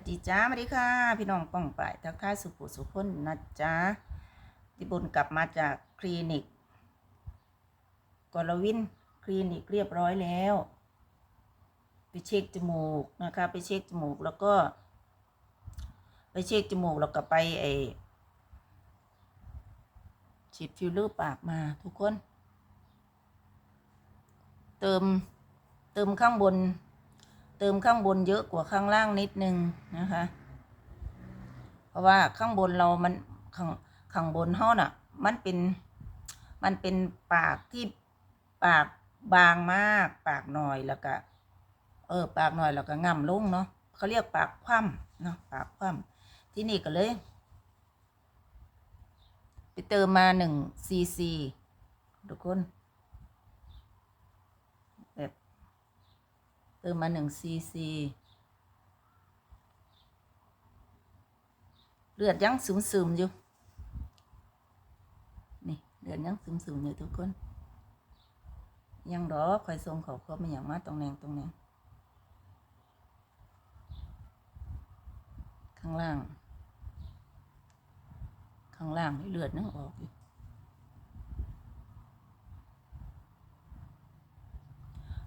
วัสดีจ้าสวัสดีค่ะ พี่น้องป้องป่ายทักทายสุขุสุพนนะจ๊ะที่บุญกลับมาจากคลินิกกรวินคลินิกเรียบร้อยแล้ว ไปเช็คจมูกนะคะ ไปเช็คจมูกแล้วก็ ไปเช็คจมูกแล้วก็ไปไอฉีดฟิลเลอร์ปากมาทุกคน เติมเติมข้างบน เติมข้างบนเยอะกว่าข้างล่างนิดนึงนะคะ เพราะว่าข้างบนเรามันข้างข้างบนห้อน่ะ มันเป็น มันเป็นปากที่ปากบางมาก ปากหน่อยแล้วก็ เออ ปากหน่อยแล้วก็ง่ำลงเนาะเขาเรียกปากคว่ำเนาะปากคว่ำที่นี่ก็เลย ไปเติมมาหนึ่งซีซีทุกคน แบบ เติมมาหนึ่งซีซีเลือดยังซึมซึมๆอยู่นี่เลือดยังซึมซึมๆอยู่ทุกคน ยังดอคอยทรงเขาเขาไม่อย่างมาตรงแนงตรงแนงข้างล่าง ข้างล่างนี่เลือดยังออกอยู่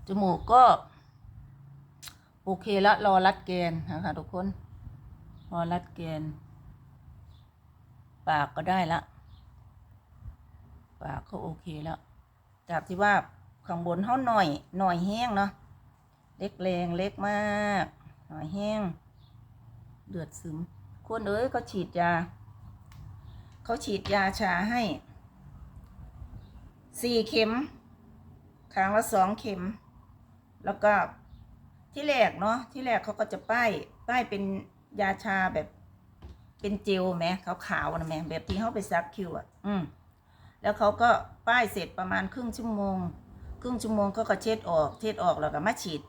จมูกก็ โอเคแล้วรอรัดแกนนะคะทุกคน รอรัดแกน ปากก็ได้ละ ปากก็โอเคแล้ว จากที่ว่าข้างบนเขาหน่อยหน่อยแห้งเนาะ เล็กแรงเล็กมากหน่อยแห้งเลือดซึมคนเอ้ยเขาฉีดยา เขาฉีดยาชาให้สี่เข็มครั้งละสองเข็ม แล้วก็ ที่แรกเนาะที่แรกเขาก็จะป้ายป้ายเป็นยาชาแบบเป็นเจลแหมขาวๆนะแหมแบบที่เขาไปซักคิวอะ อืมแล้วเขาก็ป้ายเสร็จประมาณครึ่งชั่วโมง ครึ่งชั่วโมงเขาก็เช็ดออกเช็ดออกแล้วก็มาฉีด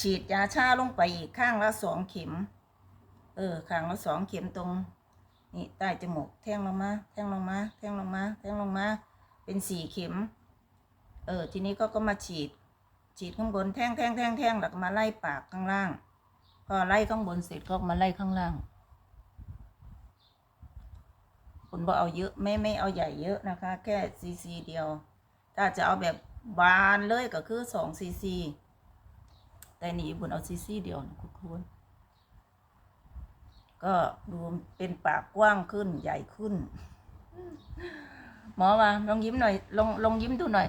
ฉีดยาชาลงไปอีกข้างละสองเข็ม เออข้างละสองเข็มตรง นี่ใต้จมูกแทงลงมาแทงลงมาแทงลงมาแทงลงมาเป็นสี่เข็ม เออ ทีนี้ก็ก็มาฉีด ฉีดข้างบนแท่งแท่งแท่งแท่งแล้วก็มาไล่ปากข้างล่าง พอไล่ข้างบนเสร็จก็มาไล่ข้างล่าง คุณบอกเอาเยอะไม่ไม่เอาใหญ่เยอะนะคะ แค่ซีซีเดียว ถ้าจะเอาแบบบานเลยก็คือสองซีซีแต่นี่บุญเอาซีซีเดียวนะคุณคุณก็ดูเป็นปากกว้างขึ้นใหญ่ขึ้น หมอมาลองยิ้มหน่อยลองลองยิ้มดูหน่อย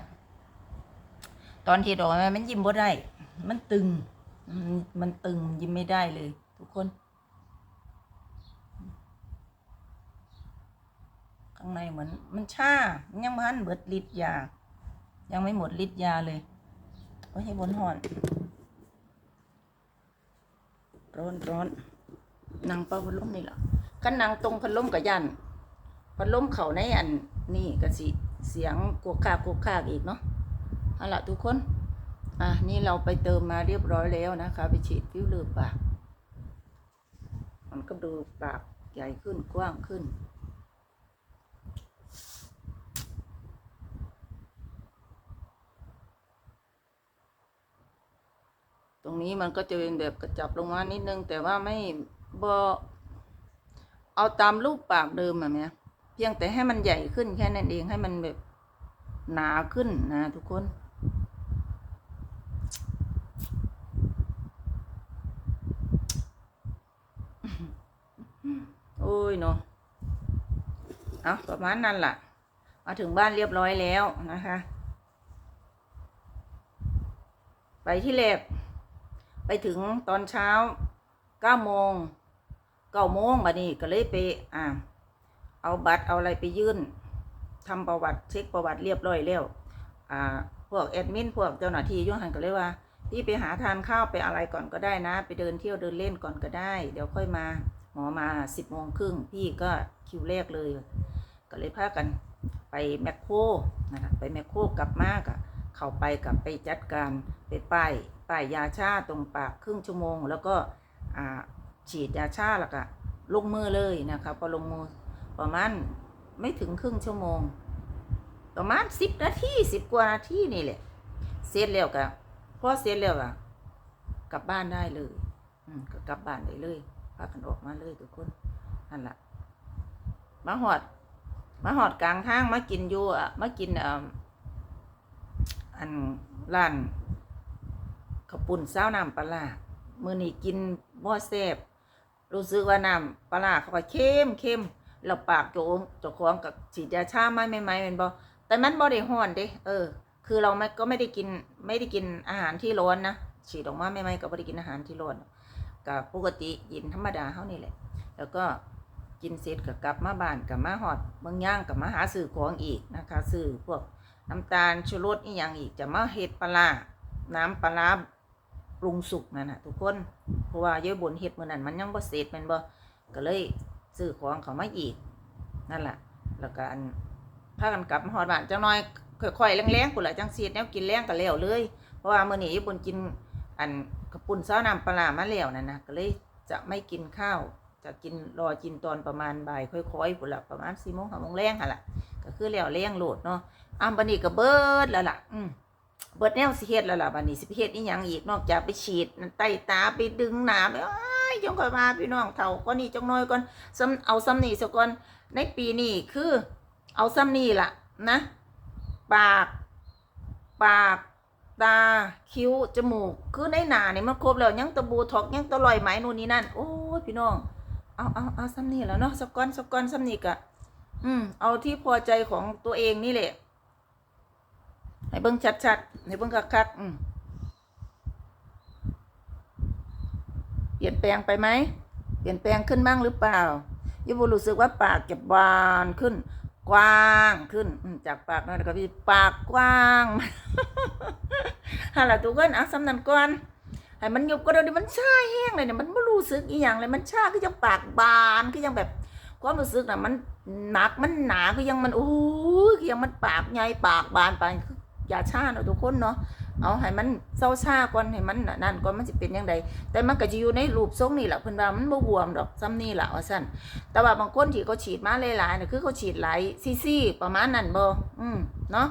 ตอนที่ดอกมันยิ้มบ่ได้ มันตึง มันตึงยิ้มไม่ได้เลย ทุกคน ข้างในเหมือน มันชายังมันเบิดฤทธิ์ยา ยังไม่หมดฤทธิ์ยาเลยโอ้ยให้บนหอน ร้อนร้อนนางเป้าพัดลมนี่หละกันนางตรงพัดลมกับยันพัดลมเขาในอันนี่ก็สิเสียงกวกคากกวกคากอีกเนาะ เอาละทุกคน อะนี่เราไปเติมมาเรียบร้อยแล้วนะคะ ไปฉีดฟิวเลอร์ปาก มันก็ดูปากใหญ่ขึ้นกว้างขึ้นตรงนี้มันก็จะเป็นแบบกระจับลงมานิดนึง แต่ว่าไม่บอเอาตามรูปปากเดิมอะเนี่ยเพียงแต่ให้มันใหญ่ขึ้นแค่นั้นเองให้มันแบบหนาขึ้นนะทุกคน โอ้ ยเนาะเอาประมาณนั้นล่ะ มาถึงบ้านเรียบร้อยแล้วนะคะ ไปที่แลบไปถึงตอนเช้าเก้าโมงเก้าโมงบัดนี้ก็เลยไปอ่าเอาบัตรเอาอะไรไปยื่นทำประวัติเช็คประวัติเรียบร้อยแล้วอ่าพวกแอดมินพวกเจ้าหน้าที่ยุ่งหันก็เลยว่าพี่ไปหาทานข้าวไปอะไรก่อนก็ได้นะ ไปเดินเที่ยวเดินเล่นก่อนก็ได้ เดี๋ยวค่อยมา หมอมาสิบโมงครึ่งพี่ก็คิวแรกเลย ก็เลยพากันไปแมคโครนะคะไปแมคโครกลับมากอะเข้าไปกับไปจัดการไปป้ายป้ายยาชาตรงปากครึ่งชั่วโมง แล้วก็ฉีดยาชาแล้วก็ลงมือเลยนะคะพอลงมือประมาณไม่ถึงครึ่งชั่วโมง ประมาณสิบนาทีสิบกว่านาทีนี่แหละเสร็จแล้วก็พอเสร็จแล้วก็กลับบ้านได้เลย อืมก็กลับบ้านได้เลยากันออกมาเลยทุกคนนั่นแหละมาหอด มาหอดกลางทางมากินอยู่อะมากินอันร้านข้าวปุ้นเซ้าน้ำปลาร้ามื้อนี้กินบ่แซบรู้สึกว่าน้ำปลาเขาก็เค็มเค็มแล้วปากโจงจ้าของกับฉีดยาชาไม่ไม่ไหมแม่นบ่แต่มันบ่ได้ฮ้อนเด้เออ คือเราไม่ก็ไม่ได้กินไม่ได้กินอาหารที่ร้อนนะฉีดออกมาไม่ไหมก็บ่ได้กินอาหารที่ร้อน ก็ปกติกินธรรมดาเฮานี่แหละ แล้วก็กินเสร็จก็กลับมาบ้านกับมาหอดเบางย่างกับมาหาซื้อของอีกนะคะซื้อพวกน้ำตาลชูรสอีกอย่างอีกจะมาเฮ็ดปลาร้าน้ำปลาปรุงสุกนั่นน่ะทุกคนเพราะว่าเยอะบนเฮ็ดมือนั้นมันยังบ่เสร็จม่นบ่ก็เลยซื้อของเขามาอีกนั่นแหละแล้วก็อันพากันกลับมาฮอดบ้านจังน้อยค่อยๆแรงๆพุ่นล่ะจังเสียดแนวกินแรงก็แล้วเลย เพราะว่ามื้อนี้เยอะบนกินอัน กระปุ่นซอน้ำปลาร้ามาแล้วนั่นนะก็เลยจะไม่กินข้าว จะกินรอกินตอนประมาณบ่ายค่อยๆพุ่นละประมาณสี่โมงห้าโมงแรงหั่นล่ะก็คือแล้วแรงโหลดเนาะอ้ามบันนี้ก็เบิดแล้วล่ะอืมเบิดแนวสิเฮ็ดแล้วล่ะบันนี้สิเฮ็ดอีหยังอีกนอกจากไปฉีดนั่นใต้ตาไปดึงหนามเอ้ยจงค่อยมาพี่น้องเฒ่าก็นี่จงน้อยก่อนซ้ำเอาซ้ำนี่ซะก่อนในปีนี้คือ เอาซ้ำนี่ล่ะนะ ปาก ปาก ตา คิ้ว จมูก คือในหนาเนี่ยมันครบแล้วยังตะบูทอกยังตะลอยไหมนู่นนี่นั่น โอ้ยพี่น้อง เอาเอาเอาซ้ำนี่แล้วเนาะสักก้อนสักก้อนซ้ำนี่กะ อืม เอาที่พอใจของตัวเองนี่แหละ ให้เบิ่งชัดๆ ให้เบิ่งคักๆ อืมเปลี่ยนแปลงไปไหม เปลี่ยนแปลงขึ้นบ้างหรือเปล่ายูบูรู้สึกว่าปากจะบานขึ้น กว้างขึ้น จากปากน้อยแล้วก็พี่ปากกว้าง ฮัลโหลทุกคนเอาซ้ำนันก่อนให้มันหยุบก็เดี๋ยวมันชาแห้งเลยเนี่ยมันไม่รู้สึกอีหยังเลยมันชาคือยังปากบานคือยังแบบความรู้สึกน่ะมันหนักมันหนาคือยังมันโอ้ยคือยังมันปากใหญ่ปากบานไปอย่าชาเนาะทุกคนเนาะเอาให้มันเศร้าชาก่อนให้มันนั่นก่อนมันสิเป็นยังไงแต่มันก็จะอยู่ในรูปทรงนี่แหละเพิ่นว่ามันบ่บวมดอกซ้ำนี่แหละว่าซั่นแต่ว่าบางคนที่เขาฉีดมาหลายๆน่ะคือเขาฉีดหลายซีซีประมาณนั้นบ่อืมเนาะ